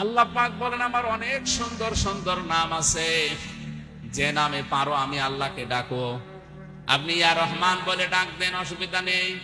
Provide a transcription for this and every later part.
আল্লাহ পাক বলেন, আমার অনেক সুন্দর সুন্দর নাম আছে। যে নামে পারো, আমি আল্লাহকে ডাকো। আপনি ইয়া রহমান বলে ডাক দেন, অসুবিধা নেই।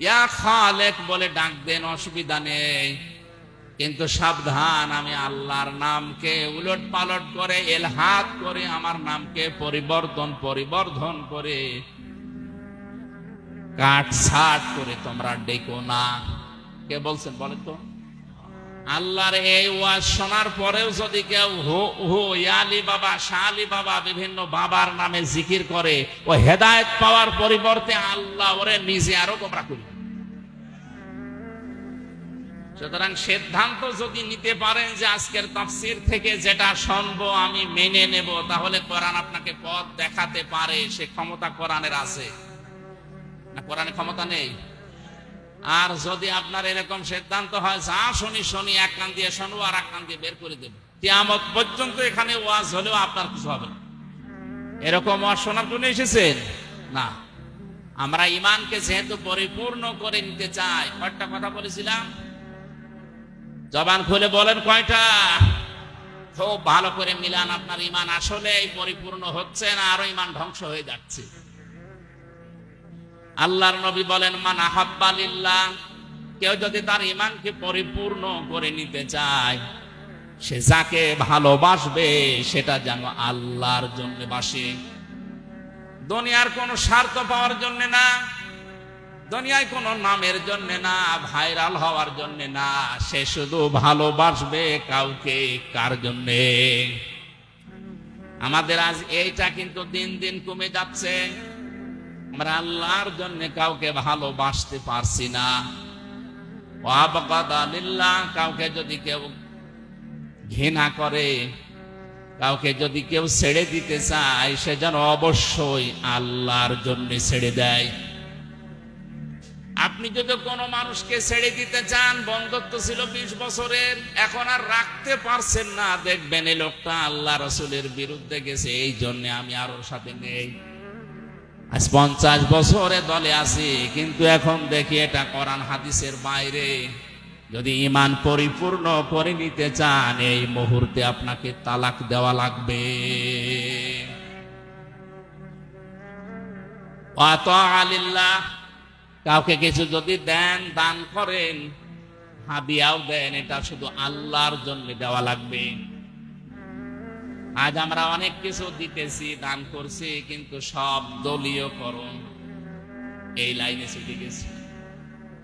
ইয়া খালেক বলে ডাক দেন, অসুবিধা নেই। কিন্তু সাবধান, আমি আল্লাহর নামকে উলট পালট করে এলহাত করে, আমার নামকে পরিবর্তন, পরিবর্ধন করে কাট ছাট করে তোমরা ডেকো না। কে বলছেন বলেন তো? আল্লাহর এই ওয়াজ শোনার পরেও যদি কেউ হো হো ইয়ালি বাবা শালি বাবা বিভিন্ন বাবার নামে জিকির করে, ও হেদায়েত পাওয়ার পরিবর্তে আল্লাহ ওরে নিজে আরও গোমরা করি সুতরাং সিদ্ধান্ত যদি নিতে পারেন যে আজকের তাফসির থেকে যেটা শুনব, আমি মেনে নেব, তাহলে কোরআন আপনাকে পথ দেখাতে পারে, সে ক্ষমতা কোরআনের আছে। না, কোরআনে ক্ষমতা নেই? আর যদি আপনার এরকম সিদ্ধান্ত হয়, যা শুনি শুনি, এক কান দিয়ে শুনব আর এক কান দিয়ে বের করে দেবো। কিয়ামত পর্যন্ত এখানে ওয়াজ হলেও আপনার কিছু হবে না। এরকম ওয়াজ শোনার জন্য এসেছেন? না। আমরা ইমানকে যেহেতু পরিপূর্ণ করে নিতে চাই, কয়টা কথা বলেছিলাম? জবান খুলে বলেন কয়টা? খুব ভালো করে মিলান আপনার ইমান আসলে পরিপূর্ণ হচ্ছে না, আরও ইমান ধ্বংস হয়ে যাচ্ছে। আল্লাহর নবী বলেন, মান আহাব্বালিল্লাহ কেউ যদি তার ইমানকে পরিপূর্ণ করে নিতে চায়, সে যাকে ভালোবাসবে সেটা যেন আল্লাহর জন্য বাসে। দুনিয়ার কোন স্বার্থ পাওয়ার জন্য না, দুনিয়ায় কোনো নামের জন্য না, ভাইরাল হওয়ার জন্য না, সে শুধু ভালোবাসবে কাউকে কার জন্যে? আমাদের আজ এইটা কিন্তু দিন দিন কমে যাচ্ছে। আমরা আল্লাহর জন্য কাউকে ভালোবাসতে পারছি না। কাউকে যদি কেউ ঘৃণা করে, কাউকে যদি কেউ ছেড়ে দিতে চায়, সে যেন অবশ্যই আল্লাহর জন্য ছেড়ে দেয়। আপনি যদি কোনো মানুষকে ছেড়ে দিতে চান, বন্ধুত্ব ছিল বিশ বছরের, এখন আর রাখতে পারছেন না, দেখবেন এই লোকটা আল্লাহ রসুলের বিরুদ্ধে গেছে, এই জন্য আমি আর সাথে নেই। আজ পঞ্চাশ বছরে দলে আছি, কিন্তু এখন দেখি এটা কোরআন হাদিসের বাইরে। যদি ইমান পরিপূর্ণ করে নিতে চান, এই মুহূর্তে আপনাকে তালাক দেওয়া লাগবে। আলিল্লাহ, কাউকে কিছু যদি দেন, দান করেন হাবিয়াও দেন, এটা শুধু আল্লাহর জন্য দেওয়া লাগবে। আজ আমরা অনেক কিছু দিতেছি, দান করছি, কিন্তু সব দলীয় করণ এই লাইনে ছুটে গেছি।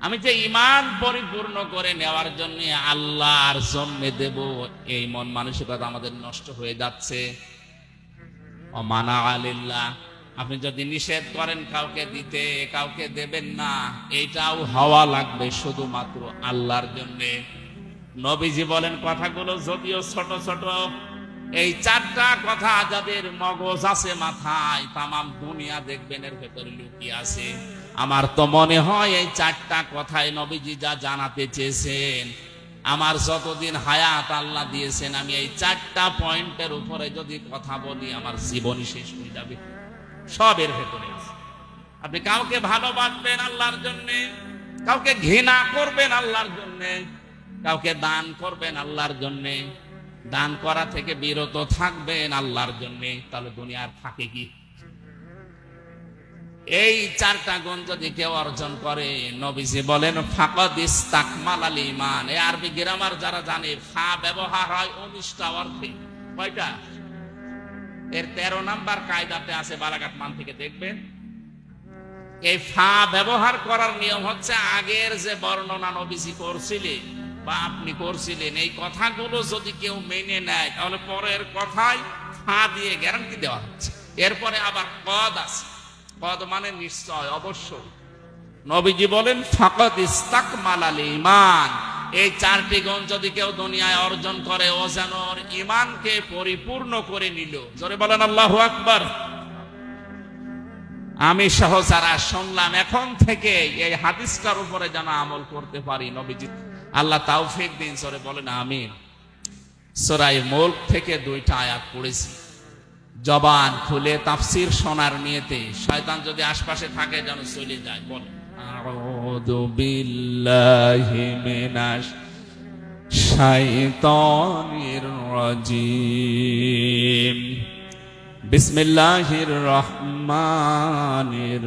আমি যে ইমান পরিপূর্ণ করে নেওয়ার জন্য আল্লাহর জন্য দেব, এই মন মানসিকতা আমাদের নষ্ট হয়ে যাচ্ছে। অমানা আলিল্লাহ, আপনি যদি নিষেধ করেন কাউকে দিতে, কাউকে দেবেন না এইটাও হওয়া লাগবে শুধুমাত্র আল্লাহর জন্যে। নবীজি বলেন কথাগুলো যদিও ছোট ছোট এই চারটা কথা যাদের মগজ আছে মাথায়, তামাম দুনিয়া দেখবেন, এর ভেতরে লুকিয়ে আছে। আমার তো মনে হয় এই চারটা কথায় নবীজি যা জানাতে চেয়েছেন, আমার যতদিন হায়াত আল্লাহ দিয়েছেন, আমি এই চারটা পয়েন্টের উপরে যদি কথা বলি, আমার জীবনই শেষ হয়ে যাবে। সবের ভেতরে আছে। আপনি কাউকে ভালোবাসবেন আল্লাহর জন্য, কাউকে ঘৃণা করবেন আল্লাহর জন্য, কাউকে দান করবেন আল্লাহর জন্য দান করা থেকে বিরত থাকবেন আল্লাহর জন্য, তাহলে দুনিয়ার থাকে কি? এই চারটা গুণ যদি কেউ অর্জন করে, নবীজি বলেন, ফাকদ ইস্তাকমাল আল ইমান আরবি গ্রামার যারা জানে, ফা ব্যবহার হয় উনিশটা অর্থে। কয়টা? এর তেরো নাম্বার কায়দাতে আছে, বালাঘাট মান থেকে দেখবেন। এই ফা ব্যবহার করার নিয়ম হচ্ছে আগের যে বর্ণনা নবীজি করছিলেন বা আপনি করছিলেন, এই কথাগুলো যদি কেউ মেনে নেয়, তাহলে পরের কথায় ফা দিয়ে গ্যারান্টি দেওয়া হচ্ছে। এরপরে আবার পদ আছে। পদ মানে নিশ্চয়, অবশ্যই। নবীজি বলেন, ফাকদ ইস্তাক মালাল ইমান এই চারটি গুণ যদি কেউ দুনিয়ায় অর্জন করে, ও যেন ইমানকে পরিপূর্ণ করে নিল। জোরে বলেন, আল্লাহ আকবার। আমি সহ যারা শুনলাম, এখন থেকে এই হাদিসটার উপরে যেন আমল করতে পারি নবীজি। আল্লাহ তাওফিক দিন, সরে বলেন আমি সরাই মোল থেকে দুইটা আয়াত পড়েছি। জবান খুলে তাফসির সোনার নিয়েতে শয়তান যদি আশপাশে থাকে যেন চলে যায় বলে আউযু বিল্লাহি বিসমিল্লাহির রহমানির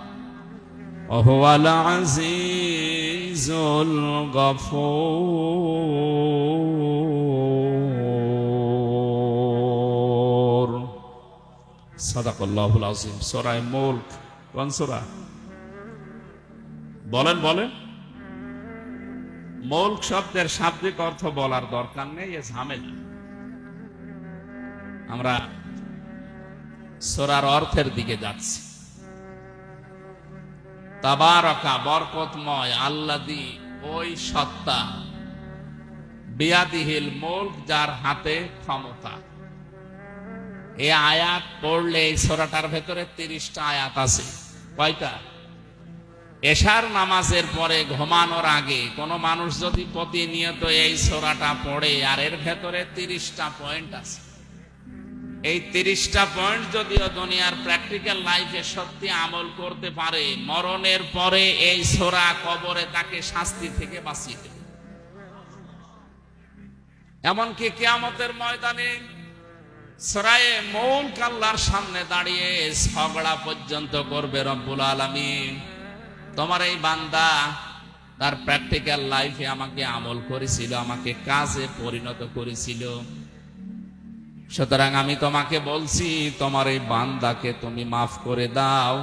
وهو العزيز الغفور صدق الله العظيم سورة ملك কোন সূরা বলেন বলেন মৌল শব্দের শাব্দিক অর্থ বলার দরকার নেই এ ঝামেলা আমরা সোরার অর্থের দিকে যাচ্ছি তাবারকা, বরকতময়, আল্লাদি, ওই সত্তা। বিয়াদিহিল মুল্ক যার হাতে ক্ষমতা। এই আয়াত পড়লে এই সোরাটার ভেতরে তিরিশটা আয়াত আছে। কয়টা? এশার নামাজের পরে ঘুমানোর আগে কোনো মানুষ যদি প্রতিনিয়ত এই সোরাটা পড়ে, আর এর ভেতরে তিরিশটা পয়েন্ট আছে। এই তিরিশটা পয়েন্ট যদিও দুনিয়ার প্র্যাকটিক্যাল লাইফে সত্যি আমল করতে পারে, মরণের পরে এই সোরা কবরে তাকে শাস্তি থেকে বাঁচিয়ে দেবে। এমনকি কেয়ামতের ময়দানে সরায়ে মৌল কাল্লার সামনে দাঁড়িয়ে ঝগড়া পর্যন্ত করবে রব্বুল আলমিন। তোমার এই বান্দা তার প্র্যাকটিক্যাল লাইফে আমাকে আমল করেছিল, আমাকে কাজে পরিণত করেছিল। সুতরাং আমি তোমাকে বলছি, তোমার এই বান্দাকে তুমি মাফ করে দাও।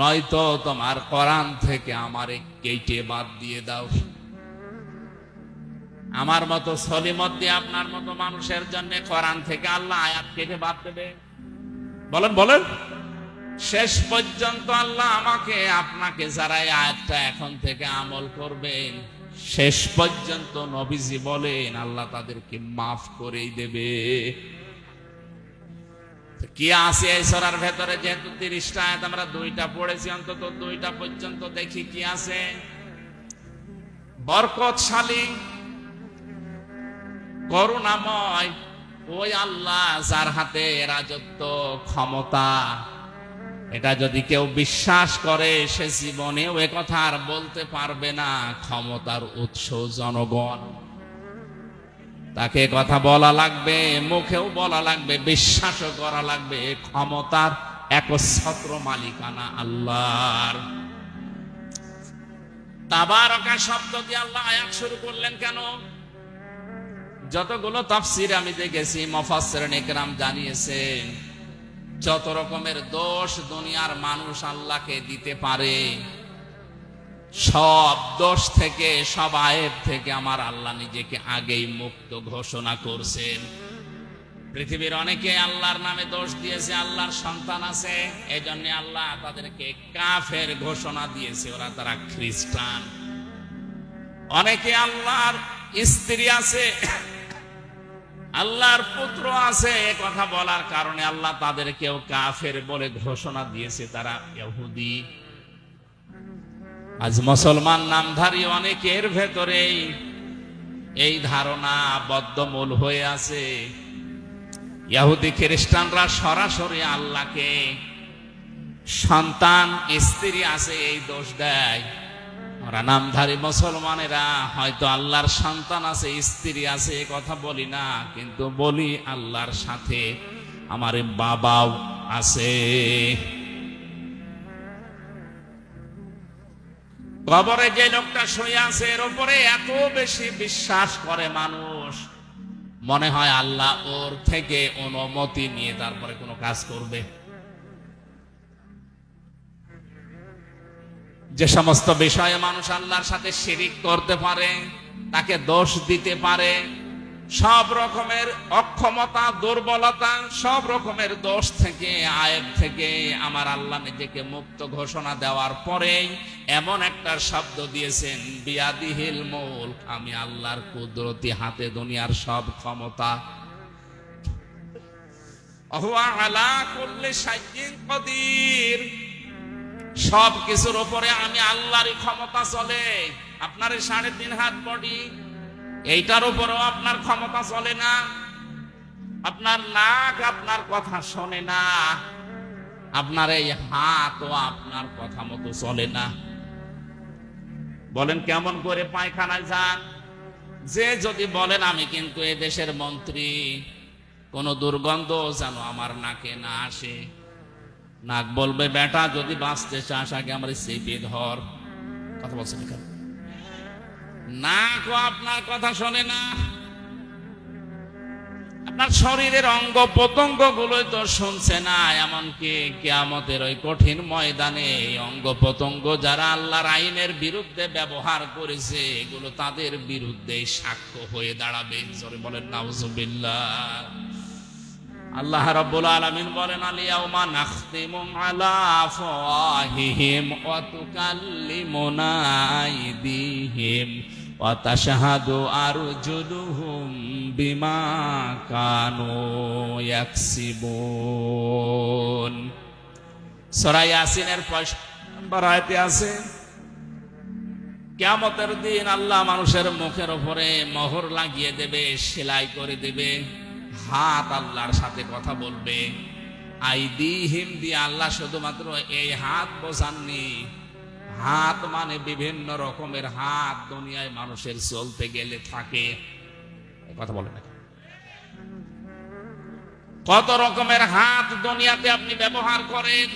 নয়তো তোমার কোরআন থেকে আমারে কেটে বাদ দিয়ে দাও। আমার মতো সলিমত দিয়ে আপনার মতো মানুষের জন্য কোরআন থেকে আল্লাহ আয়াত কেটে বাদ দেবে। বলেন বলেন। শেষ পর্যন্ত আল্লাহ আমাকে, আপনাকে যারা আয়াতটা এখন থেকে আমল করবেন শেষ পর্যন্ত নবীজি বলেন, আল্লাহ তাদেরকে মাফ করেই দেবে। কি আছে এই সরার ভেতরে? যেহেতু তিরিশটা আয়াত আমরা দুইটা পড়েছি, অন্তত দুইটা পর্যন্ত দেখি কি আছে। বরকতশালী, করুণাময়, ওই আল্লাহ যার হাতে রাজত্ব ক্ষমতা এটা যদি কেউ বিশ্বাস করে, সে জীবনেও কথা আর বলতে পারবে না। ক্ষমতার উৎস জনগণ। তাকে কথা বলা লাগবে, মুখেও বলা লাগবে, বিশ্বাসও করা লাগবে ক্ষমতার একচ্ছত্র মালিকানা আল্লাহর। তাবারকা শব্দ দিয়ে আল্লাহ আয়াত শুরু করলেন কেন? যতগুলো তাফসির আমি দেখেছি মফাসসির নেকরাম জানিয়েছেন যত রকমের দোষ দুনিয়ার মানুষ আল্লাহকে দিতে পারে, সব দোষ থেকে, সব আয়ের থেকে আমার আল্লাহ নিজেকে আগেই মুক্ত ঘোষণা করছেন। পৃথিবীর অনেকে আল্লাহর নামে দোষ দিয়েছে, আল্লাহর সন্তান আছে এই জন্য আল্লাহ তাদেরকে কাফের ঘোষণা দিয়েছে, ওরা তারা খ্রিস্টান। অনেকে আল্লাহর স্ত্রী আছে আল্লাহর পুত্র আছে, এ কথা বলার কারণে আল্লাহ তাদেরকেও কাফের বলে ঘোষণা দিয়েছে, তারা ইহুদি। আজ মুসলমান নামধারী অনেকের ভেতরেই এই ধারণা বদ্ধমূল হয়ে আছে। ইহুদি খ্রিস্টানরা সরাসরি আল্লাহকে সন্তান, স্ত্রী আছে, এই দোষ দেয়। ওরা নামধারী মুসলমানেরা, হয়তো আল্লাহর সন্তান আছে, স্ত্রী আছে কথা বলি না, কিন্তু বলি আল্লাহর সাথে আমার বাবাও আছে। কবরে যে লোকটা শুয়ে আছে, এর উপরে এত বেশি বিশ্বাস করে মানুষ। মনে হয় আল্লাহ ওর থেকে অনুমতি নিয়ে তারপরে কোনো কাজ করবে। যে সমস্ত বিষয়ে মানুষ আল্লাহর সাথে শিরিক করতে পারে, তাকে দোষ দিতে পারে, সব রকমের অক্ষমতা, দুর্বলতা, সব রকমের দোষ থেকে আয়েব থেকে আমার আল্লাহ নিজেকে মুক্ত ঘোষণা দেওয়ার পরেই এমন একটা শব্দ দিয়েছেন, বিয়াদিহিল মুলক আমি আল্লাহর কুদরতি হাতে দুনিয়ার সব ক্ষমতা। অহুয়া আলা করলে সাইয়্যিন কদির। সব কিছুর উপরে আমি আল্লাহরই ক্ষমতা চলে। আপনার সাড়ে তিন হাত বডি এইটার উপরেও আপনার ক্ষমতা চলে না। আপনার নাক আপনার কথা শোনে না। আপনার এই হাতও আপনার কথা মতো চলে না। বলেন, কেমন করে পায়খানায় যান? যে যদি বলেন, আমি কিন্তু এ দেশের মন্ত্রী। কোন দুর্গন্ধ যেন আমার নাকে না আসে। নাক বলবে, বেটা, যদি বাঁচতে চাস, আগে আমার চেপে ধর। কথা বলছেন কেন? নাকও আপনার কথা শোনে না। আপনার শরীরের অঙ্গ প্রত্যঙ্গ গুলোই তো শুনছে না, এমনকি কেয়ামতের ওই কঠিন ময়দানে অঙ্গ প্রত্যঙ্গ যারা আল্লাহর আইনের বিরুদ্ধে ব্যবহার করেছে, এগুলো তাদের বিরুদ্ধে সাক্ষ্য হয়ে দাঁড়াবে। বলেন, নাউজুবিল্লাহ। আল্লাহ রাব্বুল আলামিন বলেন আলিয়াউমা নাখতিমু আলা আফওয়াহিহিম ওয়া তুকাল্লিমুনা আইদিহিম ওয়া তাশহাদু আরজুলুহুম বিমা কানু ইয়াকসিবুন। সূরা ইয়াসিনের 5 নম্বর আয়াতে আছে, কিয়ামতের দিন আল্লাহ মানুষের মুখের উপরে মোহর লাগিয়ে দেবে, সেলাই করে দেবে। হাত আল্লাহর সাথে কথা বলবে। আইদিহিম দিয়ে আল্লাহ শুধুমাত্র এই হাত বোঝাননি। হাত মানে বিভিন্ন রকমের হাত দুনিয়ায় মানুষের চলতে গেলে থাকে। কথা বলে না কত রকমের হাত দুনিয়াতে আপনি ব্যবহার করেন?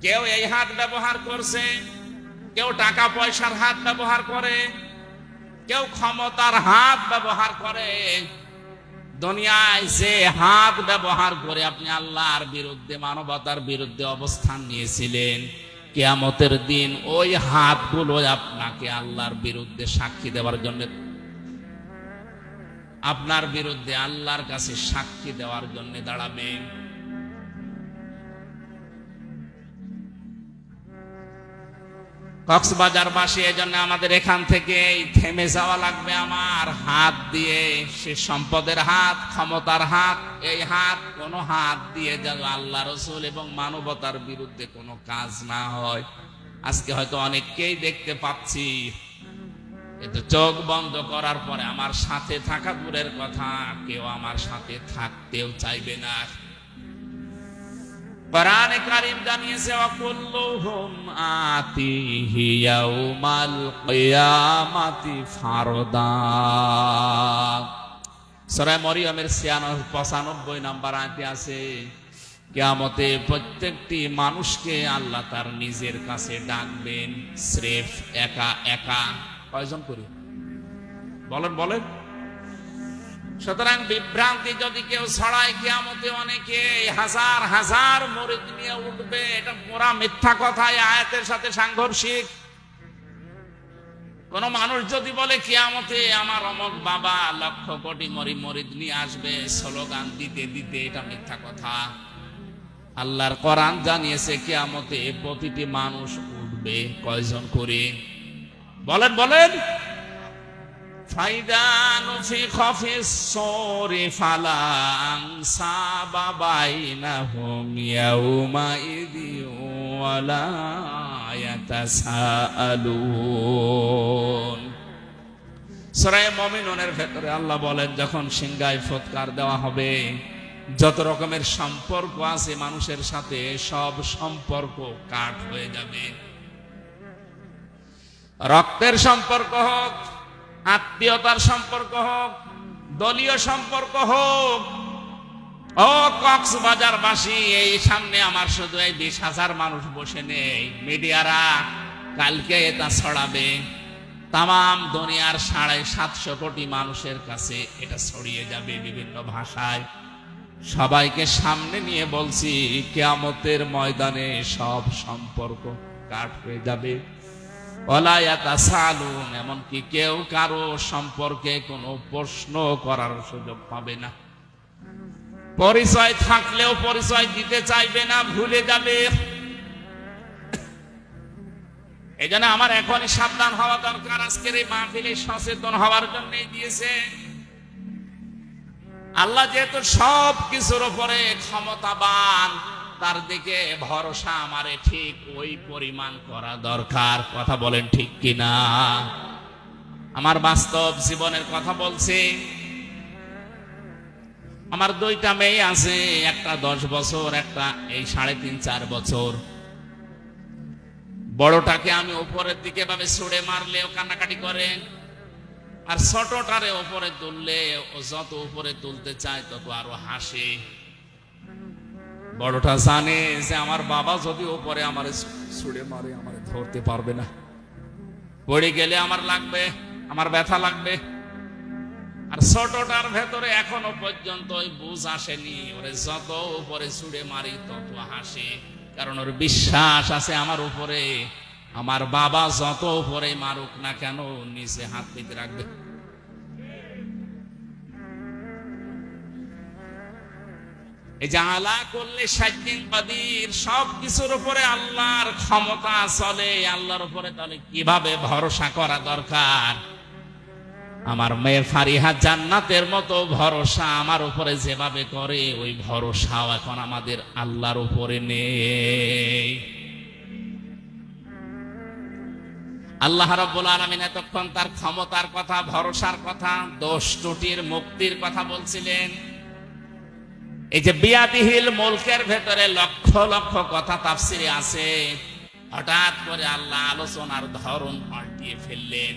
কেউ এই হাত ব্যবহার করছে, কেউ টাকা পয়সার হাত ব্যবহার করে, কেউ ক্ষমতার হাত ব্যবহার করে। দুনিয়ায় যে হাত ব্যবহার করে আপনি আল্লাহর বিরুদ্ধে, মানবতার বিরুদ্ধে অবস্থান নিয়েছিলেন, কেয়ামতের দিন ওই হাতগুলো আপনাকে আল্লাহর বিরুদ্ধে সাক্ষী দেওয়ার জন্য, আপনার বিরুদ্ধে আল্লাহর কাছে সাক্ষী দেওয়ার জন্য দাঁড়াবে। কক্সবাজার বাসী এজন্য আমাদের এখান থেকে থেমে যাওয়া লাগবে আমার হাত দিয়ে। সে সম্পদের হাত, ক্ষমতার হাত, এই হাত কোন হাত দিয়ে যেন আল্লাহ রসুল এবং মানবতার বিরুদ্ধে কোনো কাজ না হয়। আজকে হয়তো অনেককেই দেখতে পাচ্ছি। কিন্তু চোখ বন্ধ করার পরে আমার সাথে থাকা দূরের কথা, কেউ আমার সাথে থাকতেও চাইবে না। কোরআনে কারীম জানিয়েছে, অকুল্লুহুম আতিহি ইয়াউমাল কিয়ামাতি ফারদা। সূরা মরিয়মের 95 নাম্বার আয়াতে আছে, কিয়ামতে প্রত্যেকটি মানুষকে আল্লাহ তার নিজের কাছে ডাকবেন, স্রেফ একা একা। কয়জন করি? বলেন বলেন। সুতরাং বিভ্রান্তি যদি কেউ ছড়ায়, কিয়ামতে অনেকে হাজার হাজার মরিদ নিয়ে উঠবে। এটা পুরা মিথ্যা কথা আয়াতের সাথে সাংঘর্ষিক। কোন মানুষ যদি বলে, কিয়ামতে আমার অমক বাবা লক্ষ কোটি মরি মরিদ নিয়ে আসবে, স্লোগান দিতে দিতে এটা মিথ্যা কথা। আল্লাহর কোরআন জানিয়েছে, কিয়ামতে প্রতিটি মানুষ উঠবে। কয়জন করে? বলেন বলেন। ফাইদা ভেতরে আল্লাহ বলেন, যখন সিংগায় ফৎকার দেওয়া হবে, যত রকমের সম্পর্ক আছে মানুষের সাথে, সব সম্পর্ক কাট হয়ে যাবে। রক্তের সম্পর্ক হোক আত্মীয়তার সম্পর্ক হোক, দলীয় সম্পর্ক হোক, ও কক্সবাজার বাসী এই সামনে আমার শুধু এই বিশ হাজার মানুষ বসে নেই। মিডিয়ারা কালকে এটা ছড়াবে। তাম দুনিয়ার সাড়ে সাতশো কোটি মানুষের কাছে এটা ছড়িয়ে যাবে বিভিন্ন ভাষায়। সবাইকে সামনে নিয়ে বলছি, কেয়ামতের ময়দানে সব সম্পর্ক কাট হয়ে যাবে। অলায়াতা এমনকি কেউ কারও সম্পর্কে কোনো প্রশ্ন করার সুযোগ পাবে না। পরিচয় থাকলেও পরিচয় দিতে চাইবে না, ভুলে যাবে। এই জন্য আমার এখনই সাবধান হওয়া দরকার। আজকের এই মাহফিলে সচেতন হওয়ার জন্যই দিয়েছে। আল্লাহ যেহেতু সব কিছুর উপরে ক্ষমতাবান তার দিকে ভরসা আমারে ঠিক ওই পরিমাণ করা দরকার। কথা বলেন ঠিক কিনা? আমার বাস্তব জীবনের কথা বলছি। আমার দুইটা মেয়ে আছে, একটা দশ বছর, একটা এই সাড়ে তিন, চার বছর। বড়টাকে আমি উপরের দিকে ভাবে ছুড়ে মারলে ও কান্নাকাটি করে। আর ছোটটারে উপরে তুললে ও যত উপরে তুলতে চায় তত আরও হাসে। বড়টা জানে যে আমার বাবা যদি ওপরে আমার ছুড়ে মারে, আমার ধরতে পারবে না। পড়ে গেলে আমার লাগবে, আমার ব্যথা লাগবে। আর ছোটটার ভেতরে এখনও পর্যন্ত ওই বুঝ আসেনি। ওরে যত উপরে ছুড়ে মারি, তত হাসে। কারণ ওর বিশ্বাস আছে আমার উপরে। আমার বাবা যত উপরে মারুক না কেন নিচে হাত পেতে রাখবে। এই যে আলা করলে সাজ্জিন কাদির, সব কিছুর উপরে আল্লাহর ক্ষমতা চলে। আল্লাহর উপরে তাহলে কীভাবে ভরসা করা দরকার? আমার মেয়ে ফারিহা জান্নাতের মতো ভরসা আমার উপরে যেভাবে করে, ওই ভরসাও এখন আমাদের আল্লাহর উপরে নেই। আল্লাহ রব্বুল আলমিন এতক্ষণ তার ক্ষমতার কথা, ভরসার কথা, দোষ ত্রুটির, মুক্তির কথা বলছিলেন। এই যে বিয়াদিহিল মুলকের ভেতরে লক্ষ লক্ষ কথা তাফসিরে আছে। হঠাৎ করে আল্লাহ আলোচনার ধরন পাল্টিয়ে ফেললেন।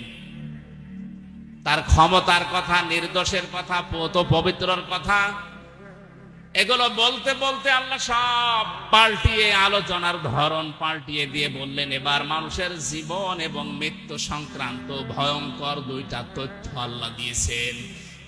তার ক্ষমতার কথা, নির্দোষের কথা, পত পবিত্রর কথা, এগুলো বলতে বলতে আল্লাহ সব পাল্টিয়ে, আলোচনার ধরন পাল্টিয়ে দিয়ে বললেন, এবার মানুষের জীবন এবং মৃত্যু সংক্রান্ত ভয়ঙ্কর দুইটা তথ্য আল্লাহ দিয়েছেন।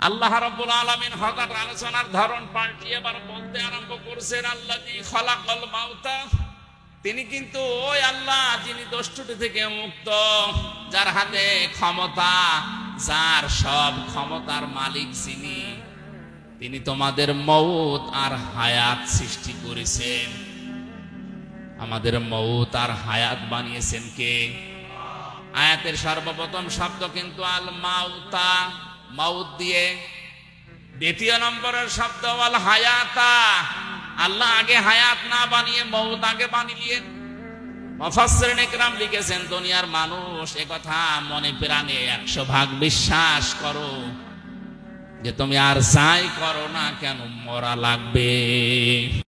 আল্লাহ রাব্বুল আলামিন হঠাৎ আলোচনার ধরন পাল্টিয়ে এবার বলতে আরম্ভ করছেন আল্লাহ খলাকল মাউতা। তিনি কিন্তু ওই আল্লাহ যিনি দোষটুটি থেকে মুক্ত, যার হাতে ক্ষমতা, যার সব ক্ষমতার মালিক যিনি। তিনি তোমাদের মৌত আর হায়াত সৃষ্টি করেছেন। আমাদের মৌত আর হায়াত বানিয়েছেন কে? আয়াতের সর্বপ্রথম শব্দ কিন্তু আল মাউতা মাউত দিয়ে। দ্বিতীয় নম্বরের শব্দ আল হায়াতা। আল্লাহ আগে হায়াত না বানিয়ে মৌত আগে বানিয়ে। মফাসরিন ইকরাম লিখেছেন, দুনিয়ার মানুষ কথা মনে প্রাণে একশো ভাগ বিশ্বাস করো। যে তুমি আর যাই করো না কেন, মরা লাগবে।